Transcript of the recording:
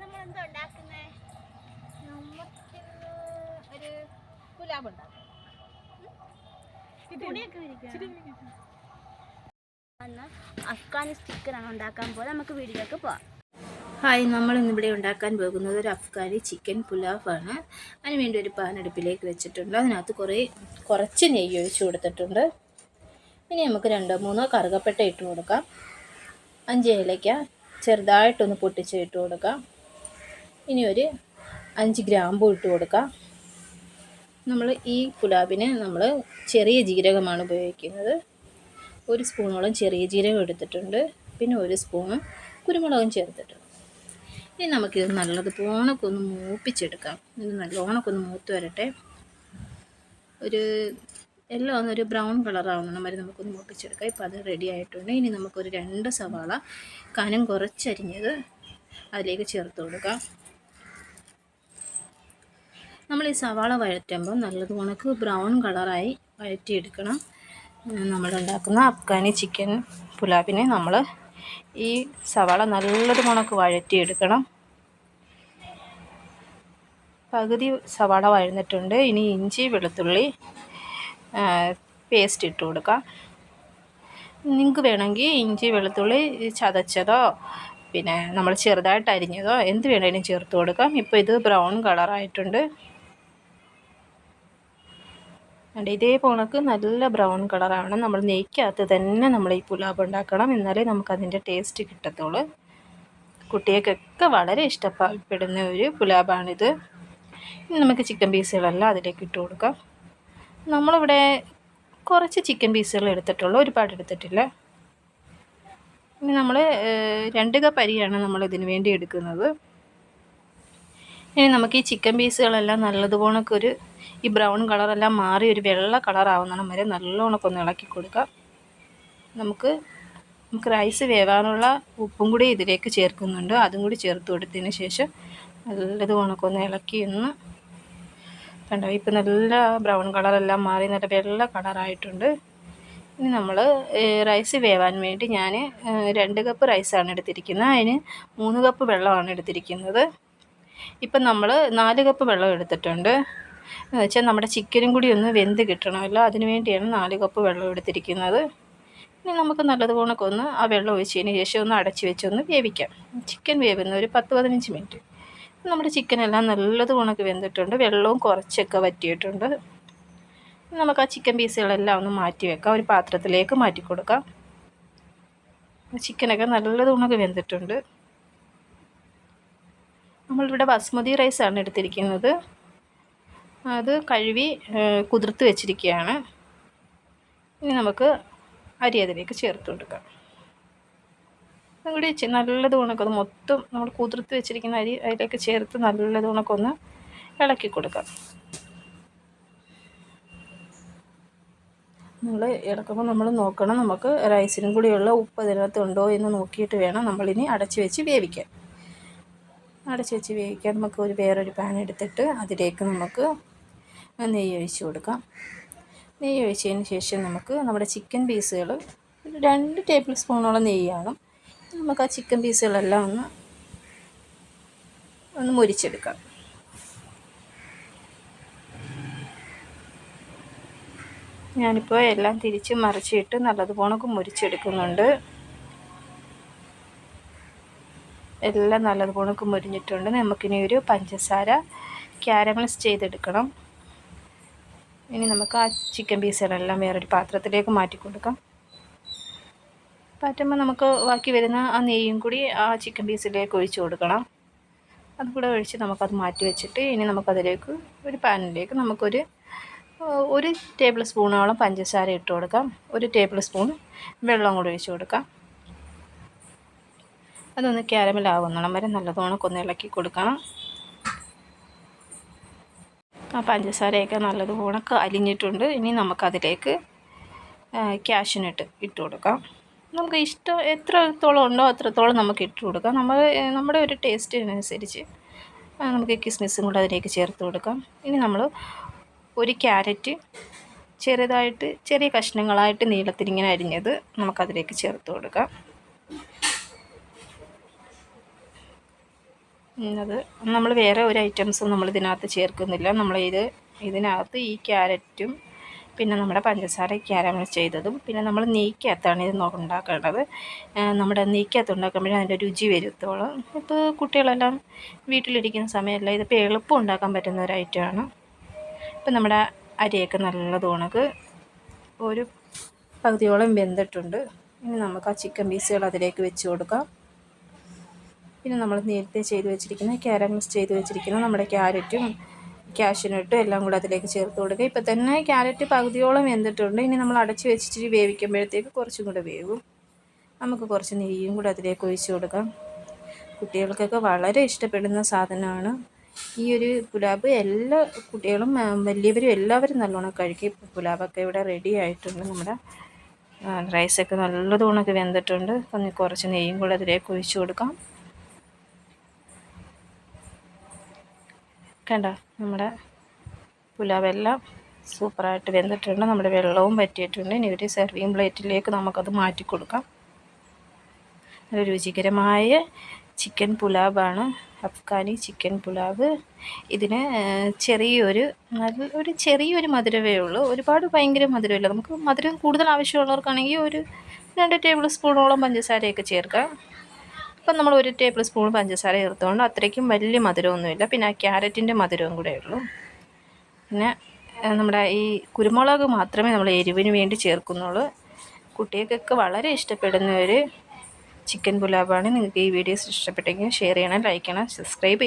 നമ്മളെന്താ ഉണ്ടാക്കുന്നേ? ഒരു ഗുലാബ് ഉണ്ടാക്കാം. അഫ്ഗാനി ചിക്കനാണ് ഉണ്ടാക്കാൻ പോലെ നമുക്ക് വീട്ടിലേക്ക് പോവാം. ഹായ് നമ്മൾ ഇന്നിവിടെ ഉണ്ടാക്കാൻ പോകുന്നത് ഒരു അഫ്ഗാനി ചിക്കൻ പുലാവാണ്. അതിന് വേണ്ടി ഒരു പാൻ അടുപ്പിലേക്ക് വെച്ചിട്ടുണ്ട്. അതിനകത്ത് കുറേ കുറച്ച് നെയ്യ് ഒഴിച്ച് കൊടുത്തിട്ടുണ്ട്. ഇനി നമുക്ക് രണ്ടോ മൂന്നോ കറുകപ്പെട്ട ഇട്ട് കൊടുക്കാം. അഞ്ച് ഏലയ്ക്ക ചെറുതായിട്ടൊന്ന് പൊട്ടിച്ച് ഇട്ട് കൊടുക്കാം. ഇനി ഒരു അഞ്ച് ഗ്രാമ്പു ഇട്ട് കൊടുക്കാം. നമ്മൾ ഈ ഗുലാബിന് നമ്മൾ ചെറിയ ജീരകമാണ് ഉപയോഗിക്കുന്നത്. ഒരു സ്പൂണോളം ചെറിയ ജീരകം എടുത്തിട്ടുണ്ട്. പിന്നെ ഒരു സ്പൂണും കുരുമുളകും ചേർത്തിട്ടുണ്ട്. ഇനി നമുക്കിത് നല്ലതുപോണൊക്കെ ഒന്ന് മൂപ്പിച്ചെടുക്കാം. ഇത് നല്ലോണമൊക്കെ ഒന്ന് മൂത്ത് വരട്ടെ. ഒരു എല്ലാം ഒന്നൊരു ബ്രൗൺ കളറാവുന്ന മാതിരി നമുക്കൊന്ന് മുട്ടിച്ചെടുക്കാം ഇപ്പോൾ അത് റെഡി ആയിട്ടുണ്ട്. ഇനി നമുക്കൊരു രണ്ട് സവാള കനം കുറച്ചരിഞ്ഞത് അതിലേക്ക് ചേർത്ത് കൊടുക്കാം. നമ്മൾ ഈ സവാള വഴറ്റുമ്പോൾ നല്ലത് കണക്ക് ബ്രൗൺ കളറായി വഴറ്റിയെടുക്കണം. നമ്മളുണ്ടാക്കുന്ന അഫ്ഗാനി ചിക്കൻ പുലാബിനെ നമ്മൾ ഈ സവാള നല്ലത് കണക്ക് വഴറ്റിയെടുക്കണം. പകുതി സവാള വഴന്നിട്ടുണ്ട്. ഇനി ഇഞ്ചി വെളുത്തുള്ളി പേസ്റ്റ് ഇട്ട് കൊടുക്കാം. നിങ്ങൾക്ക് വേണമെങ്കിൽ ഇഞ്ചി വെളുത്തുള്ളി ചതച്ചതോ പിന്നെ നമ്മൾ ചെറുതായിട്ട് അരിഞ്ഞതോ എന്ത് വേണമെങ്കിലും ചേർത്ത് കൊടുക്കാം. ഇപ്പോൾ ഇത് ബ്രൗൺ കളറായിട്ടുണ്ട് ഇതേ പോണക്ക് നല്ല ബ്രൗൺ കളറാണ് നമ്മൾ നെയ്ക്കകത്ത് തന്നെ നമ്മൾ ഈ പുലാബ് ഉണ്ടാക്കണം. എന്നാലേ നമുക്കതിന്റെ ടേസ്റ്റ് കിട്ടത്തുള്ളൂ. കുട്ടികൾക്കൊക്കെ വളരെ ഇഷ്ടപ്പെടുന്ന ഒരു പുലാബാണിത് നമുക്ക് ചിക്കൻ പീസുകളെല്ലാം അതിലേക്ക് ഇട്ട് കൊടുക്കാം. നമ്മളിവിടെ കുറച്ച് ചിക്കൻ പീസുകൾ എടുത്തിട്ടുള്ളൂ. ഒരുപാട് എടുത്തിട്ടില്ല. ഇനി നമ്മൾ രണ്ട് കപ്പ് അരിയാണ് നമ്മൾ ഇതിന് വേണ്ടി എടുക്കുന്നത്. ഇനി നമുക്ക് ഈ ചിക്കൻ പീസുകളെല്ലാം നല്ലതുപോണൊക്കെ ഒരു ഈ ബ്രൗൺ കളറെല്ലാം മാറി ഒരു വെള്ള കളറാവുന്നിടം വരെ നല്ലോണമൊക്കെ ഒന്ന് ഇളക്കി കൊടുക്കാം. നമുക്ക് നമുക്ക് റൈസ് വേവാനുള്ള ഉപ്പും കൂടി ഇതിലേക്ക് ചേർക്കുന്നുണ്ട്. അതും കൂടി ചേർത്ത് കൊടുത്തതിന് ശേഷം നല്ലത് കണക്കൊന്ന് ഇളക്കി ഒന്ന് കണ്ടോ? ഇപ്പം നല്ല ബ്രൗൺ കളറെല്ലാം മാറി നല്ല വെള്ള കളറായിട്ടുണ്ട് ഇനി നമ്മൾ റൈസ് വേവാൻ വേണ്ടി ഞാൻ രണ്ട് കപ്പ് റൈസാണ് എടുത്തിരിക്കുന്നത്. അതിന് മൂന്ന് കപ്പ് വെള്ളമാണ് എടുത്തിരിക്കുന്നത്. ഇപ്പം നമ്മൾ നാല് കപ്പ് വെള്ളം എടുത്തിട്ടുണ്ട്. എന്ന് വെച്ചാൽ നമ്മുടെ ചിക്കനും കൂടി ഒന്ന് വെന്ത് കിട്ടണമല്ലോ. അതിന് വേണ്ടിയാണ് നാല് കപ്പ് വെള്ളം എടുത്തിരിക്കുന്നത്. ഇനി നമുക്ക് നല്ലതുപോലെ ഒന്ന് ആ വെള്ളം ഒഴിച്ചതിന് ശേഷം ഒന്ന് അടച്ച് വെച്ചൊന്ന് വേവിക്കാം. ചിക്കൻ വേവുന്ന ഒരു പത്ത് പതിനഞ്ച് മിനിറ്റ് നമ്മുടെ ചിക്കനെല്ലാം നല്ലത് കണക്ക് വെന്തിട്ടുണ്ട്. വെള്ളവും കുറച്ചൊക്കെ വറ്റിയിട്ടുണ്ട്. നമുക്ക് ആ ചിക്കൻ പീസുകളെല്ലാം ഒന്ന് മാറ്റി വെക്കാം. ഒരു പാത്രത്തിലേക്ക് മാറ്റി കൊടുക്കാം. ചിക്കനൊക്കെ നല്ലത് കണക്ക് വെന്തിട്ടുണ്ട്. നമ്മളിവിടെ ബസ്മതി റൈസാണ് എടുത്തിരിക്കുന്നത്. അത് കഴുകി കുതിർത്ത് വെച്ചിരിക്കുകയാണ്. ഇനി നമുക്ക് അരി അതിലേക്ക് ചേർത്ത് കൊടുക്കാം. കൂടി നല്ലത് കണക്കൊന്ന് മൊത്തം നമ്മൾ കുതിർത്ത് വെച്ചിരിക്കുന്ന അരി അതിലേക്ക് ചേർത്ത് നല്ലത് കണക്കൊന്ന് ഇളക്കി കൊടുക്കാം. നമ്മൾ ഇളക്കുമ്പോൾ നമ്മൾ നോക്കണം. നമുക്ക് റൈസിനും കൂടിയുള്ള ഉപ്പ് അതിനകത്ത് ഉണ്ടോ എന്ന് നോക്കിയിട്ട് വേണം നമ്മളിനി അടച്ച് വെച്ച് വേവിക്കാൻ. അടച്ച് വെച്ച് വേവിക്കാൻ നമുക്ക് ഒരു വേറൊരു പാൻ എടുത്തിട്ട് അതിലേക്ക് നമുക്ക് നെയ്യ് ഒഴിച്ച് കൊടുക്കാം. നെയ്യ് ഒഴിച്ചതിന് ശേഷം നമുക്ക് നമ്മുടെ ചിക്കൻ പീസുകൾ രണ്ട് ടേബിൾ സ്പൂണോളം നെയ്യാണ് നമുക്ക് ആ ചിക്കൻ പീസുകളെല്ലാം ഒന്ന് ഒന്ന് മുരിച്ചെടുക്കാം. ഞാനിപ്പോൾ എല്ലാം തിരിച്ച് മറിച്ചിട്ട് നല്ലതുപോലെ മുരിച്ചെടുക്കുന്നുണ്ട്. എല്ലാം നല്ലതുപോലെ മുരിഞ്ഞിട്ടുണ്ട്. നമുക്കിനി ഒരു പഞ്ചസാര ക്യാരമൽസ് ചെയ്തെടുക്കണം. ഇനി നമുക്ക് ആ ചിക്കൻ പീസുകളെല്ലാം വേറൊരു പാത്രത്തിലേക്ക് മാറ്റി കൊടുക്കാം പാറ്റുമ്പോൾ നമുക്ക് ബാക്കി വരുന്ന ആ നെയ്യും കൂടി ആ ചിക്കൻ പീസിലേക്ക് ഒഴിച്ചു കൊടുക്കണം. അതുകൂടെ ഒഴിച്ച് നമുക്കത് മാറ്റി വെച്ചിട്ട് ഇനി നമുക്കതിലേക്ക് ഒരു പാനിലേക്ക് നമുക്കൊരു ഒരു ടേബിൾ സ്പൂണോളം പഞ്ചസാര ഇട്ട് കൊടുക്കാം. ഒരു ടേബിൾ സ്പൂൺ വെള്ളം കൂടി ഒഴിച്ച് കൊടുക്കാം. അതൊന്ന് ക്യാരമലാവുന്നോളം വരെ നല്ലതോണം ഒന്ന് ഇളക്കി കൊടുക്കണം. ആ പഞ്ചസാരയൊക്കെ നല്ലതുപോലെ അലിഞ്ഞിട്ടുണ്ട്. ഇനി നമുക്കതിലേക്ക് ക്യാഷിനിട്ട് ഇട്ട് കൊടുക്കാം. നമുക്ക് ഇഷ്ടം എത്രത്തോളം ഉണ്ടോ അത്രത്തോളം നമുക്ക് ഇട്ട് കൊടുക്കാം. നമ്മൾ നമ്മുടെ ഒരു ടേസ്റ്റിനനുസരിച്ച് നമുക്ക് കിസ്മിസും കൂടെ അതിലേക്ക് ചേർത്ത് കൊടുക്കാം. ഇനി നമ്മൾ ഒരു ക്യാരറ്റ് ചെറുതായിട്ട് ചെറിയ കഷ്ണങ്ങളായിട്ട് നീളത്തിലിങ്ങനെ അരിഞ്ഞത് നമുക്കതിലേക്ക് ചേർത്ത് കൊടുക്കാം. അത് നമ്മൾ വേറെ ഒരു ഐറ്റംസും നമ്മൾ ഇതിനകത്ത് ചേർക്കുന്നില്ല. നമ്മൾ ഇത് ഇതിനകത്ത് ഈ ക്യാരറ്റും പിന്നെ നമ്മുടെ പഞ്ചസാര ക്യാരമൽ ചെയ്തതും. പിന്നെ നമ്മൾ നെയ്ക്കകത്താണ് ഇത് ഉണ്ടാക്കേണ്ടത്. നമ്മുടെ നെയ്ക്കകത്ത് ഉണ്ടാക്കുമ്പോഴേ അതിന്റെ രുചി വരുത്തോളൂ ഇപ്പോൾ കുട്ടികളെല്ലാം വീട്ടിലിരിക്കുന്ന സമയമല്ല ഇതിപ്പോൾ എളുപ്പം ഉണ്ടാക്കാൻ പറ്റുന്ന ഒരു ഐറ്റമാണ് ഇപ്പം നമ്മുടെ അരിയൊക്കെ നല്ലത് ഉണക്ക് ഒരു പകുതിയോളം വെന്തിട്ടുണ്ട്. ഇനി നമുക്ക് ആ ചിക്കൻ പീസുകൾ അതിലേക്ക് വെച്ച് കൊടുക്കാം. പിന്നെ നമ്മൾ നേരത്തെ ചെയ്ത് വെച്ചിരിക്കുന്ന ക്യാരമൽസ് ചെയ്ത് വെച്ചിരിക്കുന്ന നമ്മുടെ ക്യാരറ്റും കാഷ്യനട്ടും എല്ലാം കൂടെ അതിലേക്ക് ചേർത്ത് കൊടുക്കുക. ഇപ്പം തന്നെ ക്യാരറ്റ് പകുതിയോളം വെന്തിട്ടുണ്ട്. ഇനി നമ്മൾ അടച്ച് വെച്ചിട്ട് വേവിക്കുമ്പോഴത്തേക്ക് കുറച്ചും കൂടെ വേവും. നമുക്ക് കുറച്ച് നെയ്യും കൂടെ അതിലേക്ക് ഒഴിച്ചു കൊടുക്കാം. കുട്ടികൾക്കൊക്കെ വളരെ ഇഷ്ടപ്പെടുന്ന സാധനമാണ്. ഈ ഒരു പുലാബ് എല്ലാ കുട്ടികളും വലിയവരും എല്ലാവരും നല്ലോണം കഴിക്കും. ഇപ്പോൾ പുലാബൊക്കെ ഇവിടെ റെഡി ആയിട്ടുണ്ട് നമ്മുടെ. റൈസൊക്കെ നല്ലതുണക്ക് വെന്തിട്ടുണ്ട്. കുറച്ച് നെയ്യും കൂടെ അതിലേക്ക് ഒഴിച്ചു കൊടുക്കാം. കണ്ട? നമ്മുടെ പുലാവെല്ലാം സൂപ്പറായിട്ട് വെന്തിട്ടുണ്ട്. നമ്മുടെ വെള്ളവും പറ്റിയിട്ടുണ്ട് ഇനി ഒരു സെർവിങ് പ്ലേറ്റിലേക്ക് നമുക്കത് മാറ്റി കൊടുക്കാം. നല്ല രുചികരമായ ചിക്കൻ പുലാവാണ്. അഫ്ഗാനി ചിക്കൻ പുലാവ്. ഇതിന് ചെറിയൊരു നല്ല ഒരു ചെറിയൊരു മധുരമേ ഉള്ളൂ. ഒരുപാട് ഭയങ്കര മധുരമില്ല. നമുക്ക് മധുരം കൂടുതൽ ആവശ്യമുള്ളവർക്കാണെങ്കിൽ ഒരു രണ്ട് ടേബിൾ സ്പൂണോളം പഞ്ചസാരയൊക്കെ ചേർക്കാം. ഇപ്പം നമ്മൾ ഒരു ടേബിൾ സ്പൂൺ പഞ്ചസാര ചേർത്തുകൊണ്ട് അത്രയ്ക്കും വലിയ മധുരമൊന്നുമില്ല. പിന്നെ ആ ക്യാരറ്റിന്റെ മധുരവും കൂടെ ഉള്ളൂ. പിന്നെ നമ്മുടെ ഈ കുരുമുളക് മാത്രമേ നമ്മൾ എരിവിന് വേണ്ടി ചേർക്കുന്നുള്ളൂ. കുട്ടികൾക്കൊക്കെ വളരെ ഇഷ്ടപ്പെടുന്ന ഒരു ചിക്കൻ പുലാബാണ് നിങ്ങൾക്ക് ഈ വീഡിയോസ് ഇഷ്ടപ്പെട്ടെങ്കിൽ ഷെയർ ചെയ്യണം ലൈക്ക് ചെയ്യണം സബ്സ്ക്രൈബ്